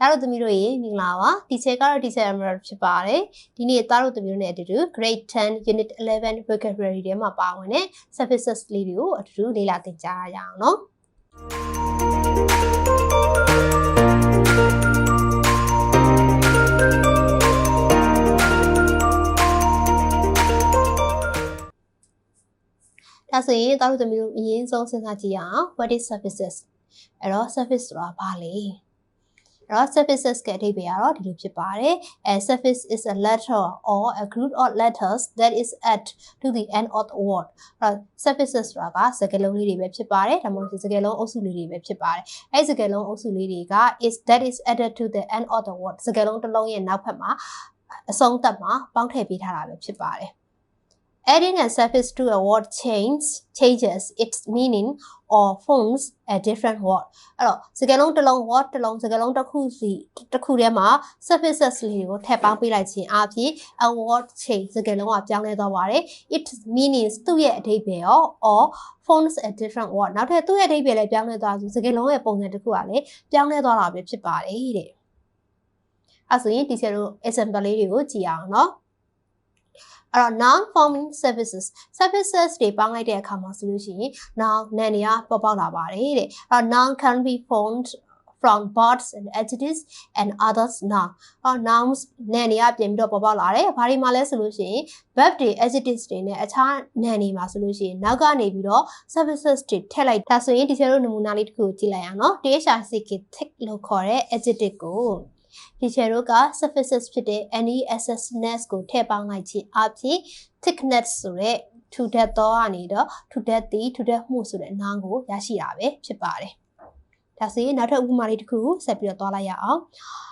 သားတို့သမီးတို့ရေမင်္ဂလာပါ teacher ကတော့ teacher Emerald ဖြစ်ပါတယ်ဒီနေ့သားတို့သမီးတို့နဲ့အတူတူ grade 10 unit 11 vocabulary ထဲမှာပါဝင်တဲ့ services လေးတွေကိုအတူတူလေ့လာသင်ကြားရအောင်နော်ဒါဆိုရင်သားတို့သမီးတို့အရင်ဆုံးစဉ်းစားကြည့်ရအောင် what is services အဲ့တော့ service ဆိုတာဘာလဲ အဲ့တော့ services ကအဓိပ္ပာယ်ကတော့ဒီလိုဖြစ်ပါတယ်အဲ service is a letter or a group of letters that is add to the end of the word အဲ့တော့ services ဆိုတာကစကားလုံးလေးတွေပဲဖြစ်ပါတယ်ဒါမှမဟုတ်စကားလုံးအုပ်စုလေးတွေပဲဖြစ်ပါတယ်အဲစကားလုံးအုပ်စုလေးတွေက is that is added to the end of the word စကားလုံးတစ်လုံးရဲ့နောက်ဖက်မှာအဆုံးသတ်မှာပေါင်းထည့်ပေးထားတာပဲဖြစ်ပါတယ် Adding a suffix to a word change changes its meaning or forms a different word အဲ့တော့စကားလုံးတစ်လုံး word တစ်လုံးစကားလုံးတစ်ခုစီတစ်ခုထဲမှာ suffixes လေးကိုထည့်ပေါင်းပေးလိုက်ခြင်းအပြင် a word change စကားလုံးကပြောင်းလဲသွားပါတယ် its meanings သူ့ရဲ့အဓိပ္ပာယ်ရော or forms a different word နောက်ထပ်သူ့ရဲ့အဓိပ္ပာယ်လည်းပြောင်းလဲသွားဆိုစကားလုံးရဲ့ပုံစံတစ်ခုကလည်းပြောင်းလဲသွားတာပဲဖြစ်ပါတယ်တဲ့အဲ့ဆိုရင် teacher တို့ example လေးတွေကိုကြည့်အောင်နော် အဲ့တော့ noun forming services services တွေပေါင်းလိုက်တဲ့အခါမှာဆိုလို့ရှိရင် noun နာမ်တွေကပေါ်ပေါက်လာပါတယ်တဲ့အဲ့တော့ noun can be formed from verbs and adjectives and others noun အော် nouns နာမ်တွေကပြင်ပြီးတော့ပေါ်ပေါက်လာတယ်ဘာတွေမှာလဲဆိုလို့ရှိရင် verb တွေ adjectives တွေနဲ့အခြားနာမ်တွေမှာဆိုလို့ရှိရင်နောက်ကနေပြီးတော့ services တွေထည့်လိုက်ဒါဆိုရင်ဒီကျတို့နမူနာလေးတစ်ခုကိုကြည့်လိုက်အောင်နော် THRCK thick လို့ခေါ်တဲ့ adjective ကို teacher တို့က suffixes ဖြစ်တဲ့ ness ကိုထည့်ပေါင်းလိုက်ခြင်းအပြင် thickness ဆိုတဲ့ထူထပ်သောကနေတော့ထူထပ်သည်ထူထပ်မှုဆိုတဲ့နာမ်ကိုရရှိတာပဲဖြစ်ပါတယ်။ဒါဆိုရင်နောက်ထပ်ဥပမာလေးတစ်ခုကိုဆက်ပြီးတော့သွားလိုက်ရအောင်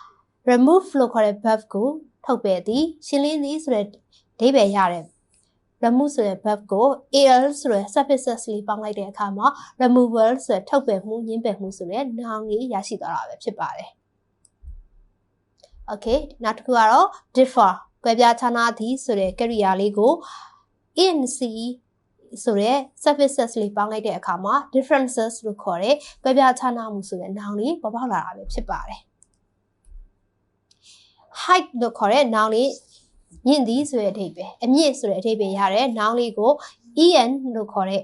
။ remove လို့ခေါ်တဲ့ verb ကိုထုတ်ပယ်သည်ရှင်းလင်းသည်ဆိုတဲ့ဒိဗယ်ရတယ် remove ဆိုတဲ့ verb ကို al ဆိုတဲ့ suffixes လေးပေါင်းလိုက်တဲ့အခါမှာ removal ဆိုတဲ့ထုတ်ပယ်မှုညှင်းပယ်မှုဆိုတဲ့ noun လေးရရှိသွားတာပဲဖြစ်ပါတယ်။ okay နောက်တစ်ခုကတော့ differ ကွဲပြားခြားနားသည်ဆိုတဲ့ကရိယာလေးကို inc ဆိုတဲ့ services လေးပေါင်းလိုက်တဲ့အခါမှာ differences လို့ခေါ်တဲ့ကွဲပြားခြားနားမှုဆိုတဲ့ noun လေးပေါ်ပေါက်လာတာပဲဖြစ်ပါတယ် height လို့ခေါ်တဲ့ noun လေးမြင့်သည်ဆိုတဲ့အဓိပ္ပာယ်အမြင့်ဆိုတဲ့အဓိပ္ပာယ်ရတဲ့ noun လေးကို en လို့ခေါ်တဲ့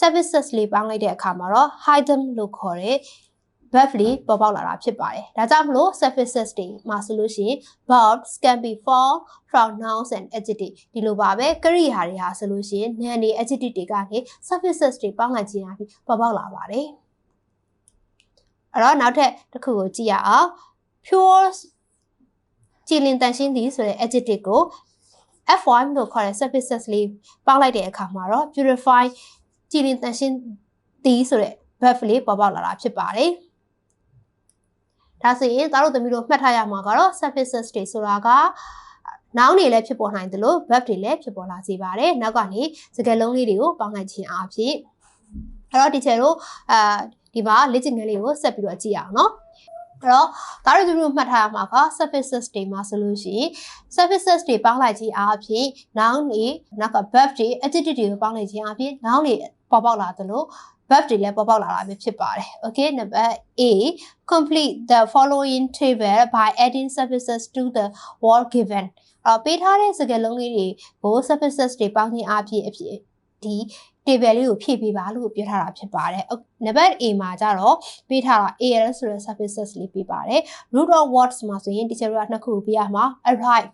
services လေးပေါင်းလိုက်တဲ့အခါမှာတော့ heighten လို့ခေါ်တဲ့ verb လေးပေါ်ပေါက်လာတာဖြစ်ပါတယ်။ဒါကြောင့်မလို့ suffixes တွေမှာဆိုလို့ရှိရင် verbs can be formed from nouns and adjectives ဒီလိုပါပဲကရိယာတွေဟာဆိုလို့ရှိရင် noun တွေ adjective တွေကနေ suffixes တွေပေါင်းလိုက်ခြင်းအပြင်ပေါ်ပေါက်လာပါတယ်။အဲ့တော့နောက်ထပ်တစ်ခုကိုကြည့်ရအောင် pure ကြည်လင်တန်ရှင်းသည်ဆိုတဲ့ adjective ကို F1 လို့ခေါ်တဲ့ suffixes လေးပေါင်းလိုက်တဲ့အခါမှာတော့ purify ကြည်လင်တန်ရှင်းသည်ဆိုတဲ့ verb လေးပေါ်ပေါက်လာတာဖြစ်ပါတယ်။ ဒါဆိုရင်သားတို့သမီးတို့မှတ်ထားရမှာကတော့ services တွေဆိုတာကနောင်တွေလည်းဖြစ်ပေါ်နိုင်တယ်လို့ verb တွေလည်းဖြစ်ပေါ်လာစေပါတယ်။နောက်ကနေစကားလုံးလေးတွေကိုပေါင်းလိုက်ခြင်းအဖြစ်အဲ့တော့ teacher တို့အာဒီမှာလေ့ကျင့်ခန်းလေးကိုဆက်ပြီးတော့ကြည့်အောင်နော်။အဲ့တော့ဒါတို့တို့မှတ်ထားရမှာက services တွေမှာဆိုလို့ရှိရင် services တွေပေါင်းလိုက်ခြင်းအပြင် noun တွေနောက်က verb တွေ adjective တွေကိုပေါင်းလိုက်ခြင်းအပြင် noun တွေပေါ်ပေါက်လာသလို verb တွေလည်းပေါ်ပေါက်လာတာပဲဖြစ်ပါတယ်။ Okay number A complete the following table by adding suffixes to the word given အော်ပေးထားတဲ့စကားလုံးလေးတွေကို suffixes တွေပေါင်းခြင်းအဖြစ်အဖြစ်ဒီ table လေးကိုဖြည့်ပေးပါလို့ပြောထားတာဖြစ်ပါတယ်။ number A မှာကျတော့ပေးထားတာ AL ဆိုတဲ့ suffixes လေးပေးပါတယ်။ root of words မှာဆိုရင် teacher ကနှစ်ခုပြရမှာ arrive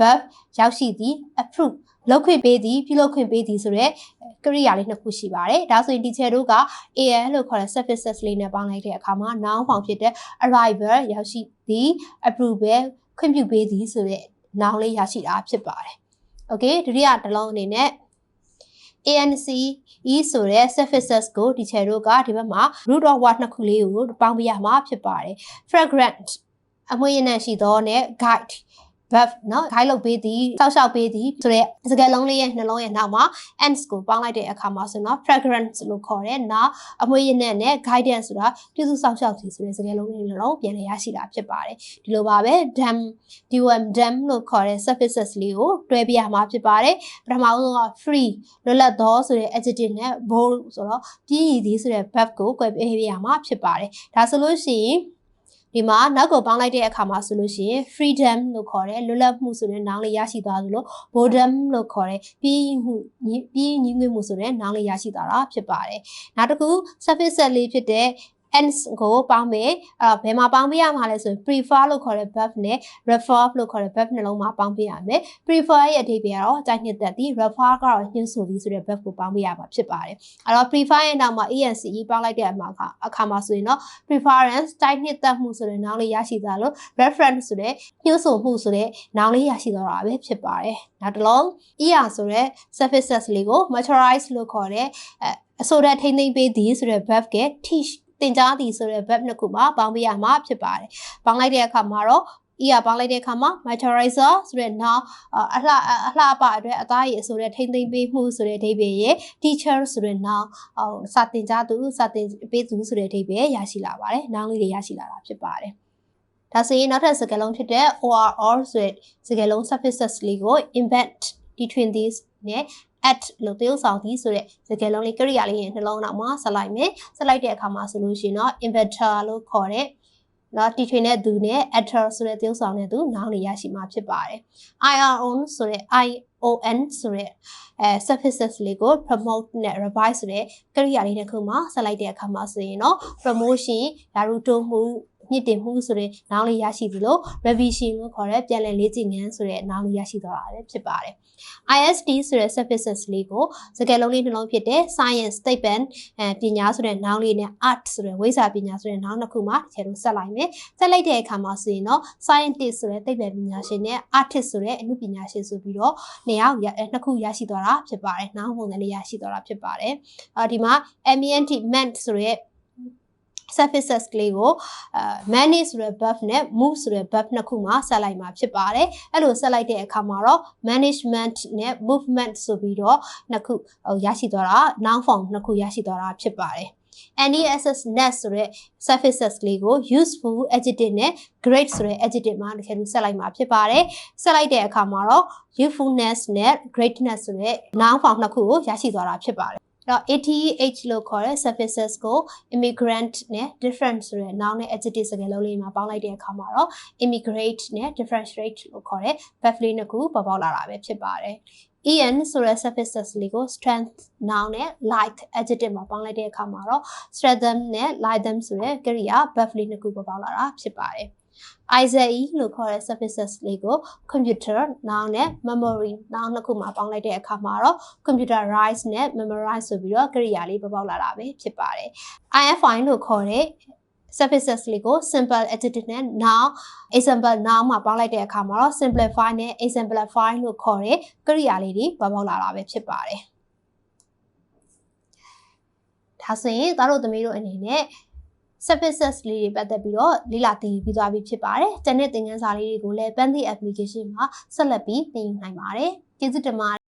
verb ရောက်ရှိသည် approve လောက်ခွင့်ပေးသည်ပြုလုပ်ခွင့်ပေးသည်ဆိုတော့ကရိယာလေးနှစ်ခုရှိပါတယ်။ဒါဆိုရင် teacher တို့က AL လို့ခေါ်တဲ့ suffixes လေးနဲ့ပေါင်းလိုက်တဲ့အခါမှာ noun form ဖြစ်တဲ့ arrival ရောက်ရှိသည် approval ခွင့်ပြုပေးသည်ဆိုတဲ့ noun လေးရရှိတာဖြစ်ပါတယ်။ Okay ဒုတိယတစ်လုံးအနေနဲ့ ANC E ဆိုတဲ့ suffixes ကို teacher တို့ကဒီဘက်မှာ root of word နှစ်ခုလေးကိုပေါင်းပြရမှာဖြစ်ပါတယ်။ fragrant အမွေးရနံ့ရှိသောနဲ့ guide verb เนาะ guide လုပ်ပေးသည်စောက်ရှောက်ပေးသည်ဆိုတဲ့စကားလုံးလေးရဲ့နှလုံးရဲ့နောက်မှာ ends ကိုပေါင်းလိုက်တဲ့အခါမှာဆိုတော့ fragrance လို့ခေါ်တဲ့နောက်အမွေးရနံ့နဲ့ guidance ဆိုတာပြုစုစောက်ရှောက်သည်ဆိုတဲ့စကားလုံးလေးနှလုံးပြန်လည်ရရှိတာဖြစ်ပါတယ်ဒီလိုပါပဲ dam dum dam လို့ခေါ်တဲ့ suffixes လေးကိုတွဲပြရမှာဖြစ်ပါတယ်ပထမဆုံးက free လွတ်လပ်သောဆိုတဲ့ adjective နဲ့ bold ဆိုတော့ပြည့်ရည်သည်ဆိုတဲ့ verb ကိုကွဲပြရမှာဖြစ်ပါတယ်ဒါဆိုလို့ရှိရင် ဒီဒီမှာနောက်ကိုပေါင်းလိုက်တဲ့အခါမှာဆိုလို့ရှိရင် freedom လို့ခေါ်တဲ့လွတ်လပ်မှုဆိုတဲ့နောင်လေးရရှိသွားသလို boredom လို့ခေါ်တဲ့ပြီးမှုညီပြီးညီငွေမှုဆိုတဲ့နောင်လေးရရှိသွားတာဖြစ်ပါတယ်နောက်တစ်ခု surface set လေးဖြစ်တဲ့ ends ကိုပေါင်းမယ်အဲ့တော့ဘယ်မှာပေါင်းပေးရမှာလဲဆိုရင် prefer လို့ခေါ်တဲ့ verb နဲ့ refer လို့ခေါ်တဲ့ verb နှလုံးမှာပေါင်းပေးရမယ် prefer ရဲ့အဓိပ္ပာယ်ကတော့ကြိုက်နှစ်သက်သည် refer ကတော့ညှင်းဆိုသည်ဆိုတဲ့ verb ကိုပေါင်းပေးရမှာဖြစ်ပါတယ်အဲ့တော့ prefer ရဲ့နောက်မှာ ence ပေါင်းလိုက်တဲ့အမှာအခါအခါမှာဆိုရင်တော့ preference ကြိုက်နှစ်သက်မှုဆိုတဲ့နောင်လေးရရှိသွားလို့ reference ဆိုတဲ့ညှင်းဆိုမှုဆိုတဲ့နောင်လေးရရှိသွားတာပဲဖြစ်ပါတယ်နောက်တစ်လုံး er ဆိုတဲ့ suffixes လေးကို materialize လို့ခေါ်တဲ့အဲအဆိုတဲ့ထိမ့်သိမ့်ပေးသည်ဆိုတဲ့ verb က teach တင်ကြားသည်ဆိုတဲ့ verb နှစ်ခုမှာပေါင်းပေးရမှာဖြစ်ပါတယ်။ပေါင်းလိုက်တဲ့အခါမှာတော့ er ပေါင်းလိုက်တဲ့အခါမှာ materializer ဆိုတဲ့ noun အလှအလှအပအတွက်အသားရည်ဆိုတဲ့ထိမ့်သိမ့်ပေးမှုဆိုတဲ့အဓိပ္ပာယ်ရဲ့ teacher ဆိုတဲ့ noun ဟိုစာတင်ကြားသူစာတင်ပေးသူဆိုတဲ့အဓိပ္ပာယ်ရရှိလာပါတယ်။ noun လေးတွေရရှိလာတာဖြစ်ပါတယ်။ဒါဆိုရင်နောက်ထပ်စကားလုံးဖြစ်တဲ့ or or ဆိုတဲ့စကားလုံး suffixes လေးကို embed between these နဲ့ at လို့တရုပ်ဆောင်သည်ဆိုတဲ့စကားလုံးလေးကရိယာလေးရဲ့နှလုံးနောက်မှာဆက်လိုက်မယ်ဆက်လိုက်တဲ့အခါမှာဆိုလို့ရှိရင်တော့ inverter လို့ခေါ်တဲ့နော်တီထွင်တဲ့သူနဲ့ actor ဆိုတဲ့တရုပ်ဆောင်တဲ့သူနောင်နေရရှိမှာဖြစ်ပါတယ် IRON ဆိုတဲ့ ION ဆိုတဲ့အဲ suffixes လေးကို promote နဲ့ revise ဆိုတဲ့ကရိယာလေးတစ်ခုမှာဆက်လိုက်တဲ့အခါမှာဆိုရင်တော့ promotion ယာရုတိုးမှု မြင့်တင်မှုဆိုတဲ့နောင်လေးရရှိသလို revision လို့ခေါ်တဲ့ပြန်လည်လေ့ကျင့်ခန်းဆိုတဲ့နောင်လေးရရှိသွားတာလည်းဖြစ်ပါတယ် ISD ဆိုတဲ့ services လေးကိုစကားလုံးလေးနှလုံးဖြစ်တဲ့ science သိပ္ပံအဲပညာဆိုတဲ့ noun လေးနဲ့ art ဆိုတဲ့ဝိဇ္ဇာပညာဆိုတဲ့ noun နှစ်ခုမှာတစ်ချက်လုံးဆက်လိုက်မယ်ဆက်လိုက်တဲ့အခါမှာဆိုရင်တော့ scientist ဆိုတဲ့သိပ္ပံပညာရှင်နဲ့ artist ဆိုတဲ့အမှုပညာရှင်ဆိုပြီးတော့နှစ်ယောက်ရနှစ်ခုရရှိသွားတာဖြစ်ပါတယ် noun ပုံစံလေးရရှိသွားတာဖြစ်ပါတယ်အာဒီမှာ ment ment ဆိုတဲ့ surfaces ကလေးကိုအဲ manage ဆိုတဲ့ verb နဲ့ move ဆိုတဲ့ verb နှစ်ခုမှာဆက်လိုက်မှာဖြစ်ပါတယ်အဲ့လိုဆက်လိုက်တဲ့အခါမှာတော့ management နဲ့ movement ဆိုပြီးတော့နှစ်ခုဟိုရရှိသွားတာ noun form နှစ်ခုရရှိသွားတာဖြစ်ပါတယ် NESS net ဆိုတဲ့ surfaces ကလေးကို useful adjective နဲ့ great ဆိုတဲ့ adjective မှာတစ်ခါလို့ဆက်လိုက်မှာဖြစ်ပါတယ်ဆက်လိုက်တဲ့အခါမှာတော့ usefulness နဲ့ greatness ဆိုတဲ့ noun form နှစ်ခုကိုရရှိသွားတာဖြစ်ပါတယ် တော့ ATH လို့ခေါ်တဲ့ services ကို immigrant နဲ့ different ဆိုတဲ့ noun နဲ့ adjective စကားလုံးလေးမှာပေါင်းလိုက်တဲ့အခါမှာတော့ immigrate နဲ့ differentiate လို့ခေါ်တဲ့ verb လေးနှစ်ခုပေါ်ပေါက်လာတာပဲဖြစ်ပါတယ်။ en ဆိုတဲ့ services လေးကို strength noun နဲ့ like adjective မှာပေါင်းလိုက်တဲ့အခါမှာတော့ strengthen နဲ့ like them ဆိုတဲ့ကရိယာ verb လေးနှစ်ခုပေါ်ပေါက်လာတာဖြစ်ပါတယ်။ IZE လို့ခေါ်တဲ့ services လေးကို computer noun နဲ့ memory noun နှစ်ခုမှာပေါင်းလိုက်တဲ့အခါမှာတော့ computerize နဲ့ memorize ဆိုပြီးတော့ကရိယာလေးပေါ်ပေါက်လာတာပဲဖြစ်ပါတယ်။ IFI လို့ခေါ်တဲ့ services လေးကို simple adjective နဲ့ noun example noun မှာပေါင်းလိုက်တဲ့အခါမှာတော့ simplify နဲ့ exemplify လို့ခေါ်တဲ့ကရိယာလေးတွေပေါ်ပေါက်လာတာပဲဖြစ်ပါတယ်။ဒါဆိုရင်သားတို့သမီးတို့အနေနဲ့ services လေးတွေပတ်သက်ပြီးတော့လေ့လာသင်ယူပြီးသွားပြီဖြစ်ပါတယ်။ကျန်တဲ့သင်ခန်းစာလေးတွေကိုလည်း Panty application မှာဆက်လက်ပြီးသင်ယူနိုင်ပါတယ်။ကျေးဇူးတင်ပါတယ်